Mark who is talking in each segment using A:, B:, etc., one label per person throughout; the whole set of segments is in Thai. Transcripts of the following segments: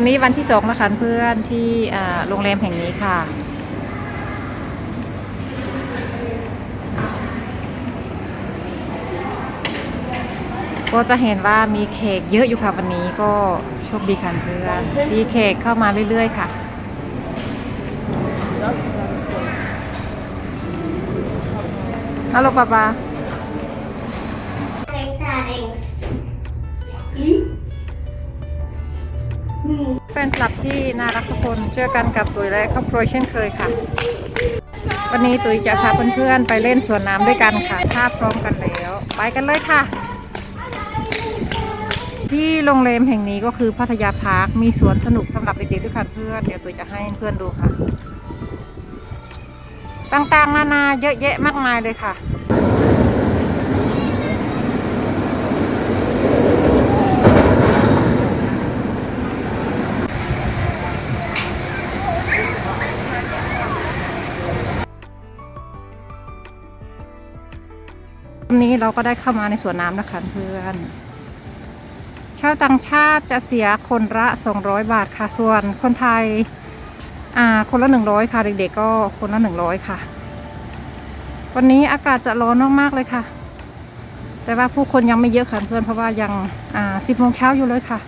A: วันนี้วันที่สองนะคะเพื่อนที่โรงแรมแห่งนี้ค่ะ ก็จะเห็นว่ามีเค้กเยอะอยู่ค่ะวันนี้ก็โชคดีค่ะเพื่อนมีเค้กเข้ามาเรื่อย ๆ ค่ะฮัลโหลป้าป้า
B: Thanks, Alex.
A: แฟนคลับที่น่ารักทุกคนเจอกันกับตุ๋ยและครอบครัวเช่นเคยค่ะ วันนี้ตุ๋ยจะพาเพื่อนๆไปเล่นสวนน้ำด้วยกันค่ะถ้าพร้อมกันแล้ว ไปกันเลยค่ะ ที่โรงแรมแห่งนี้ก็คือพัทยาพาร์คมีสวนสนุกสำหรับเด็กๆด้วยค่ะเพื่อนเดี๋ยวตุ๋ยจะให้เพื่อนดูค่ะ ต่างๆนานาเยอะแยะมากมายเลยค่ะ วันนี้เราก็ได้เข้ามาในสวนน้ำนะคะเพื่อนชาวต่างชาติจะเสียคนละ 200 บาทค่ะ ส่วนคนไทยอ่าคนละ 100 ค่ะ เด็กๆก็คนละ 100 ค่ะ วันนี้อากาศจะร้อนมากๆเลยค่ะ แต่ว่าผู้คนยังไม่เยอะค่ะเพื่อนเพราะว่ายังอ่า10โมงเช้าอยู่เลยค่ะ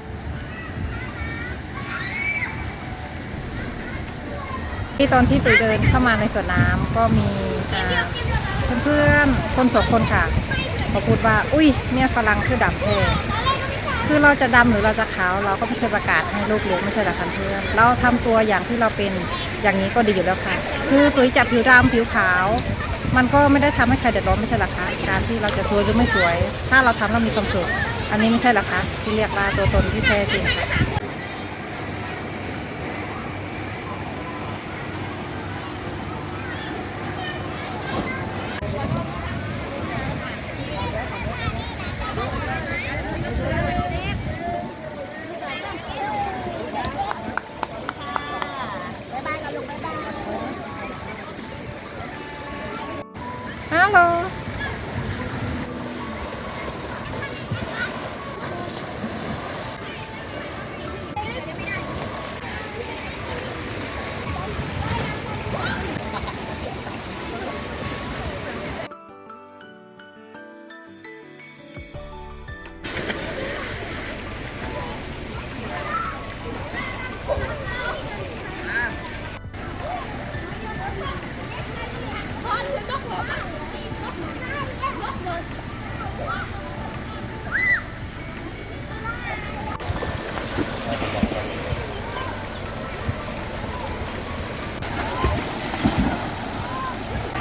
A: ที่ตอนที่ตุ๋ยเดินเข้ามาในสวนน้ำก็มีอ่า เพื่อนๆ คนสองคนค่ะเขาพูดว่า อุ้ยเนี่ยฝรั่งคือดำแท้คือเราจะดำหรือเราจะขาวเราก็ไม่เคยประกาศให้ลูกเลี้ไม่ใช่หรอคะเพื่อน เราทำตัวอย่างที่เราเป็นอย่างนี้ก็ดีอยู่แล้วค่ะ คือปุ๋ยจับผิวดำผิวขาว มันก็ไม่ได้ทำให้ใครเดือดร้อนไม่ใช่หรอคะการที่เราจะสวยหรือไม่สวย ถ้าเราทำแล้วมีความสุขอันนี้ไม่ใช่หรอคะที่เรียกว่าตัวตนที่แท้จริงค่ะ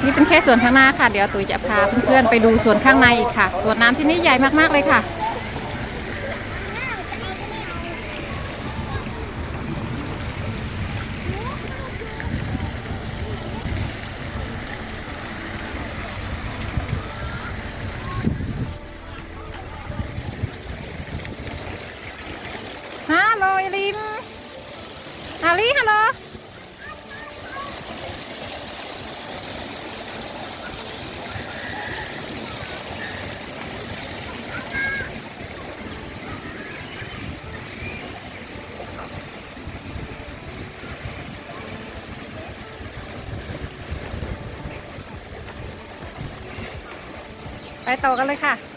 A: นี่เป็นแค่ส่วนข้างหน้าค่ะ เดี๋ยวตุ๋ยจะพาเพื่อนๆไปดูส่วนข้างในอีกค่ะ ส่วนน้ำที่นี่ใหญ่มากๆเลยค่ะ ฮัลโหลอลิมอาลีฮัลโหล ไป ต่อกันเลยค่ะ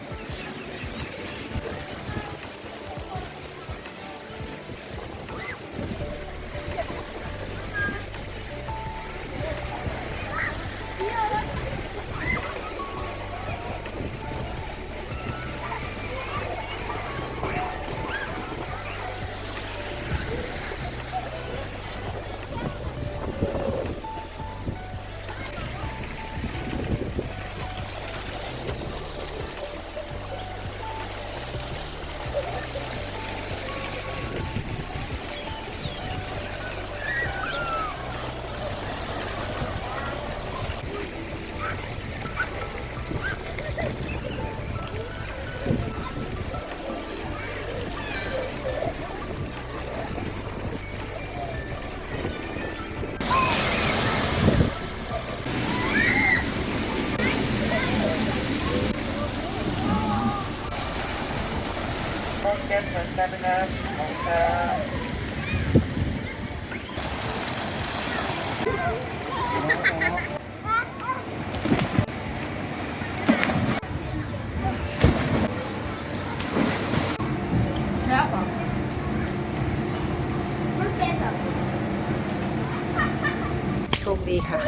C: โช
A: คดีค่ะ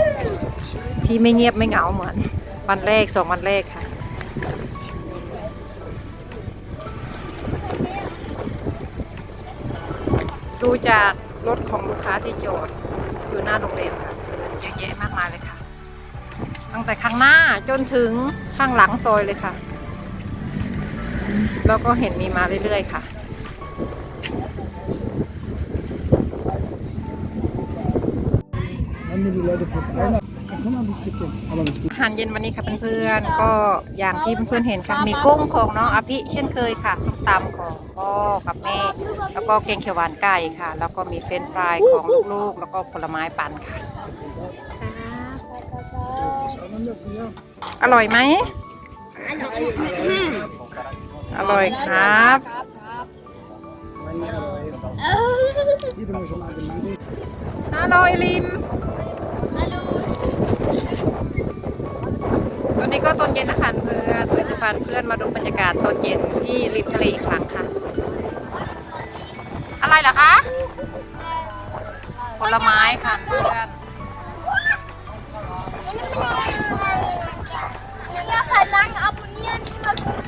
A: ที่ไม่เงียบไม่เหงาเหมือนวันแรกสองวันแรกค่ะ ดูจากรถของลูกค้าที่จอดอยู่หน้าโรงเรียนค่ะเยอะแยะมากมายเลยค่ะ ตั้งแต่ข้างหน้าจนถึงข้างหลังซอยเลยค่ะ แล้วก็เห็นมีมาเรื่อยๆค่ะ
B: Wenn mir die Leute vorbei dann komm mal ein Stückchen. Aber nicht gut.
A: อาหารเย็นวันนี้ค่ะเพื่อนๆก็อย่างที่เพื่อนๆเห็นค่ะมีกุ้งของน้องอภิเช่นเคยค่ะส้มตำของพ่อกับแม่ แล้วก็แกงเขียวหวานไก่ค่ะ แล้วก็มีเฟรนช์ฟรายของลูกๆ แล้วก็ผลไม้ปั่นค่ะอร่อยไหมอร่อยครับ
B: Hier, du musst schon mal genannt.
A: อร่อยลิม ก็ตอนเย็นนะคะเพื่อนเพื่อนจะพาเพื่อนมาดูบรรยากาศตอนเย็นที่ริมทะเลอีกครั้งค่ะ อะไรเหรอคะผลไม้ค่ะเพื่อน
C: Ja, verlangen abonnieren immer gut.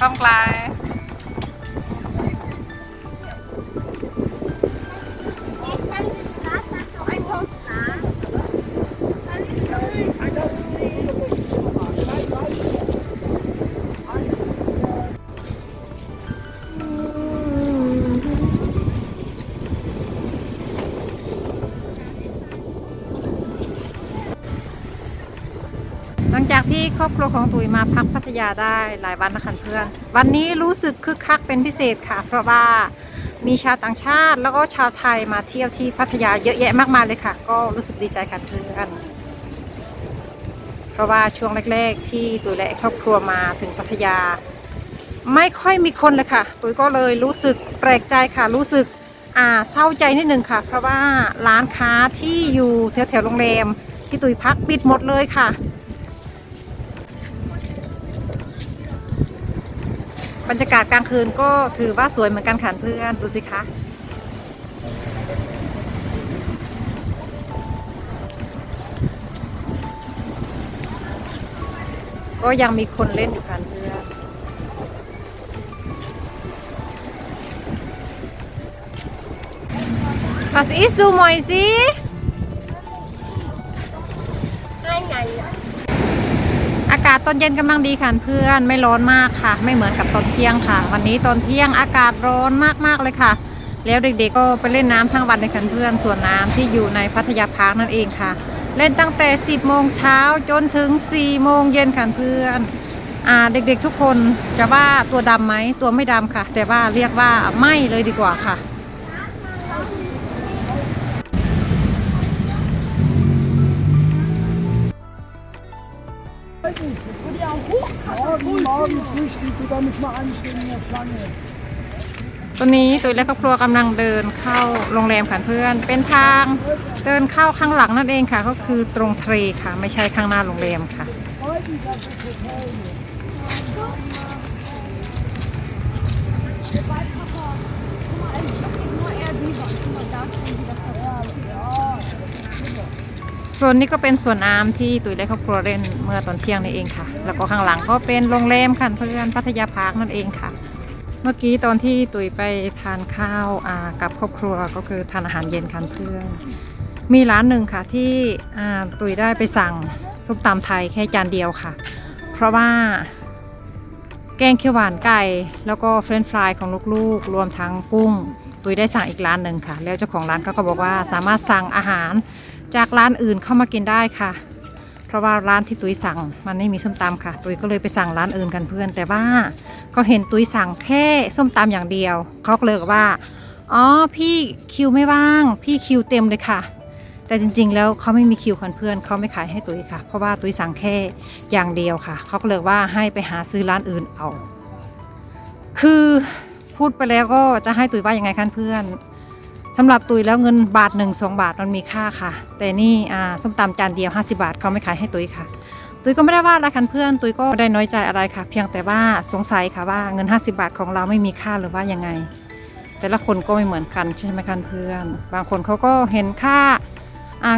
A: ข้องไกล ที่ครอบครัวของตุ๋ยมาพักพัทยาได้หลายวันนะคะเพื่อน วันนี้รู้สึกคึกคักเป็นพิเศษค่ะ เพราะว่ามีชาวต่างชาติแล้วก็ชาวไทยมาเที่ยวที่พัทยาเยอะแยะมากมายเลยค่ะ ก็รู้สึกดีใจค่ะเพื่อนเพราะว่าช่วงแรก ๆ ที่ตุ๋ยและครอบครัวมาถึงพัทยา ไม่ค่อยมีคนเลยค่ะ ตุ๋ยก็เลยรู้สึกแปลกใจค่ะ รู้สึกอ่าเศร้าใจนิดนึงค่ะ เพราะว่าร้านค้าที่อยู่แถวๆโรงแรมที่ตุ๋ยพักปิดหมดเลยค่ะ บรรยากาศกลางคืนก็ถือว่าสวยเหมือนกันค่ะเพื่อนดูสิคะก็ยังมีคนเล่นอยู่ค่ะเพื่อน Was ist du Mäusi? าศตอนเย็นกำลังดีค่ะเพื่อนไม่ร้อนมากค่ะ ไม่เหมือนกับตอนเที่ยงค่ะ วันนี้ตอนเที่ยงอากาศร้อนมากๆเลยค่ะ แล้วเด็กๆก็ไปเล่นน้ำทั้งวันเลยค่ะเพื่อนส่วนน้ำที่อยู่ในพัทยาพาร์คนั่นเองค่ะ เล่นตั้งแต่ 10โมงเช้าจนถึง4โมงเย็นค่ะเพื่อนอ่าเด็กๆทุกคนจะว่าตัวดำไหมตัวไม่ดำค่ะ แต่ว่าเรียกว่าไม่เลยดีกว่าค่ะ ตอนนี้ตัวและครอบครัวกำลังเดินเข้าโรงแรมค่ะเพื่อน เป็นทางเดินเข้าข้างหลังนั่นเองค่ะ ก็คือตรงทะเลค่ะ ไม่ใช่ข้างหน้าโรงแรมค่ะ ส่วนนี้ก็เป็นส่วนน้ำที่ตุ๋ยและครอบครัวเล่นเมื่อตอนเที่ยงนี่เองค่ะ แล้วก็ข้างหลังก็เป็นโรงแรมค่ะเพื่อนพัทยาพาร์คนั่นเองค่ะ เมื่อกี้ตอนที่ตุ๋ยไปทานข้าวากับครอบครัวก็คือทานอาหารเย็นค่ะเพื่อนมีร้านหนึ่งค่ะที่ตุ๋ยได้ไปสั่งส้มตำไทยแค่จานเดียวค่ะ เพราะว่าแกงเขียวหวานไก่ แล้วก็เฟรนฟรายของลูกๆ รวมทั้งกุ้ง ตุยได้สั่งอีกร้านหนึ่งค่ะ แล้วเจ้าของร้านก็บอกว่าสามารถสั่งอาหาร จากร้านอื่นเข้ามากินได้ค่ะ เพราะว่าร้านที่ตุ้ยสั่งมันไม่มีส้มตำค่ะ ตุ้ยก็เลยไปสั่งร้านอื่นกันเพื่อน แต่ว่าก็เห็นตุ้ยสั่งแค่ส้มตำอย่างเดียวเขาก็เลยบอกว่าอ๋อพี่คิวไม่ว่าง พี่คิวเต็มเลยค่ะ แต่จริงๆ แล้วเขาไม่มีคิวคันเพื่อนเขาไม่ขายให้ตุ้ยค่ะ เพราะว่าตุ้ยสั่งแค่อย่างเดียวค่ะเขาก็เลยว่าให้ไปหาซื้อร้านอื่นเอา คือพูดไปแล้วก็จะให้ตุ้ยว่ายังไงคันเพื่อน สำหรับตุยแล้วเงินบาทหนึ่งสองบาทมันมีค่าค่ะ แต่นี่อ่าส้มตำจานเดียว 50 บาทเขาไม่ขายให้ตุยค่ะ ตุยก็ไม่ได้ว่าอะไรคันเพื่อน ตุยก็ไม่ได้น้อยใจอะไรค่ะ เพียงแต่ว่าสงสัยค่ะว่าเงิน 50 บาทของเราไม่มีค่าหรือว่ายังไง แต่ละคนก็ไม่เหมือนกันใช่ไหมคะเพื่อน บางคนเขาก็เห็นค่า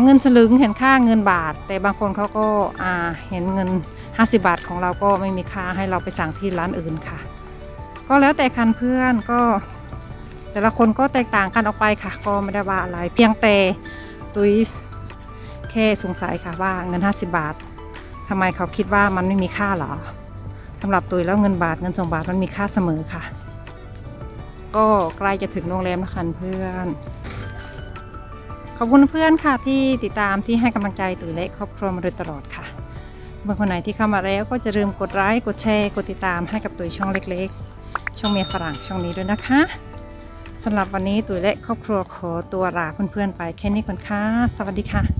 A: เงินสลึงเห็นค่าเงินบาท แต่บางคนเขาก็เห็นเงิน 50 บาทของเราก็ไม่มีค่าให้เราไปสั่งที่ร้านอื่นค่ะ ก็แล้วแต่คันเพื่อนก็ แต่ละคนก็แตกต่างกันออกไปค่ะ ก็ไม่ได้ว่าอะไร เพียงแต่ตุยแค่สงสัยค่ะว่าเงิน 50 บาททำไมเขาคิดว่ามันไม่มีค่าหรอสำหรับตุยแล้วเงินบาทเงินสองบาทมันมีค่าเสมอค่ะ ก็ใกล้จะถึงโรงแรมแล้วค่ะเพื่อนขอบคุณเพื่อนค่ะที่ติดตามที่ให้กำลังใจตุยและครอบครัวมาโดยตลอดค่ะเมื่อคนไหนที่เข้ามาแล้วก็จะลืมกดไลค์กดแชร์ กดติดตามให้กับตุยช่องเล็กๆ ช่องเมียฝรั่งช่องนี้ด้วยนะคะ สำหรับวันนี้ตุ๋ยและครอบครัวขอตัวลาเพื่อนๆไปแค่นี้ก่อนค่ะ สวัสดีค่ะ